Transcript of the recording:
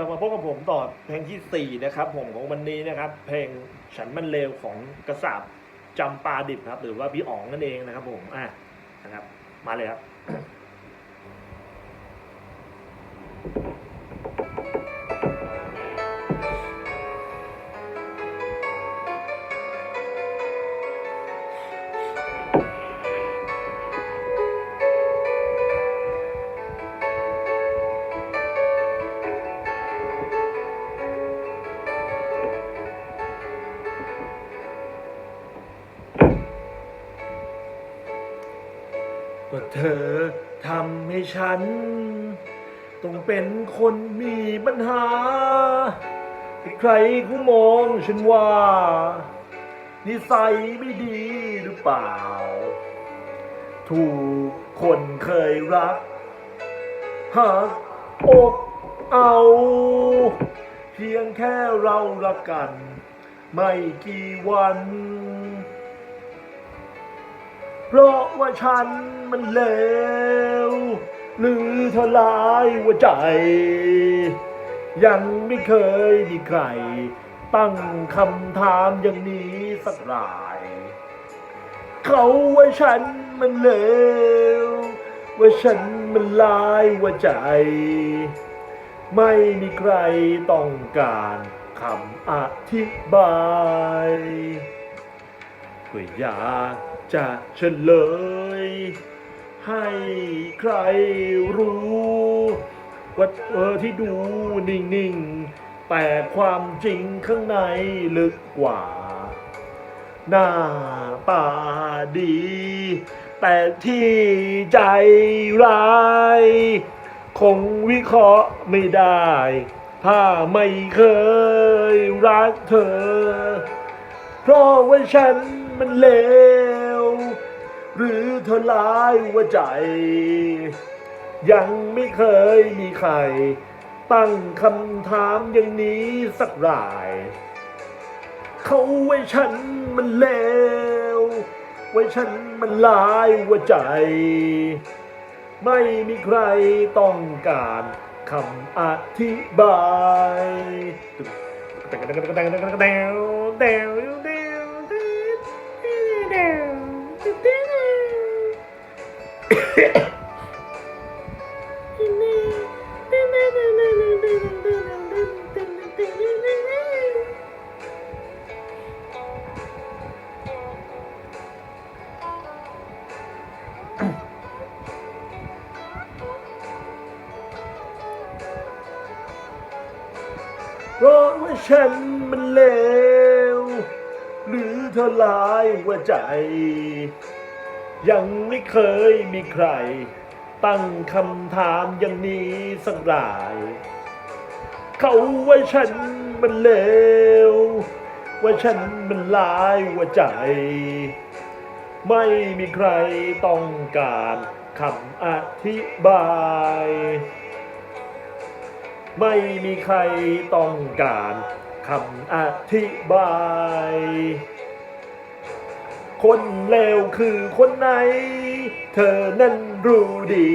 ลังมาพบกับผมต่อเพลงที่ 4 นะครับ ผมของวันนี้นะครับ เพลงฉันมันเลวของกระสับจำปาดิบครับ หรือว่าพี่อ๋องนั่นเองนะครับ ผมอะนะครับ มาเลยครับ ว่าเธอทำให้ฉัน ต้องเป็นคนมีปัญหา ใครเขามองฉันว่า นิสัยไม่ดีหรือเปล่า ถูกคนเคยรักหักอกเอา เพียงแค่เรารักกัน ไม่กี่วัน เพราะว่าฉันมันเลวหรือทลายหัวใจ ยังไม่เคยมีใคร ตั้งคำถามอย่างนี้สักราย เขาว่าฉันมันเลวว่าฉันมันลายหัวใจ ไม่มีใครต้องการคำอธิบายก็อยาก จะเฉลย ให้ใครรู้ว่าเธอที่ดูนิ่งๆ แต่ความจริงข้างในลึกกว่า หน้าตาดี แต่ที่ใจร้าย คงวิเคราะห์ไม่ได้ ถ้าไม่เคยรักเธอ เพราะว่าฉันมันเลว หรือเธอร้ายหัวใจ ยังไม่เคยมีใคร ตั้งคำถามอย่างนี้สักราย เขาไว้ฉันมันเลวไว้ฉันมันลายหัวใจ ไม่มีใครต้องการคำอธิบาย เพราะว่าฉันมันเลวหรือเธอลายหัวใจ ยังไม่เคยมีใคร ตั้งคำถามอย่างนี้สักราย เขาว่าฉันมันเลว ว่าฉันมันลายหัวใจ ไม่มีใครต้องการคำอธิบาย ไม่มีใครต้องการคำอธิบาย คนเลวคือคนไหน เธอนั้นรู้ดี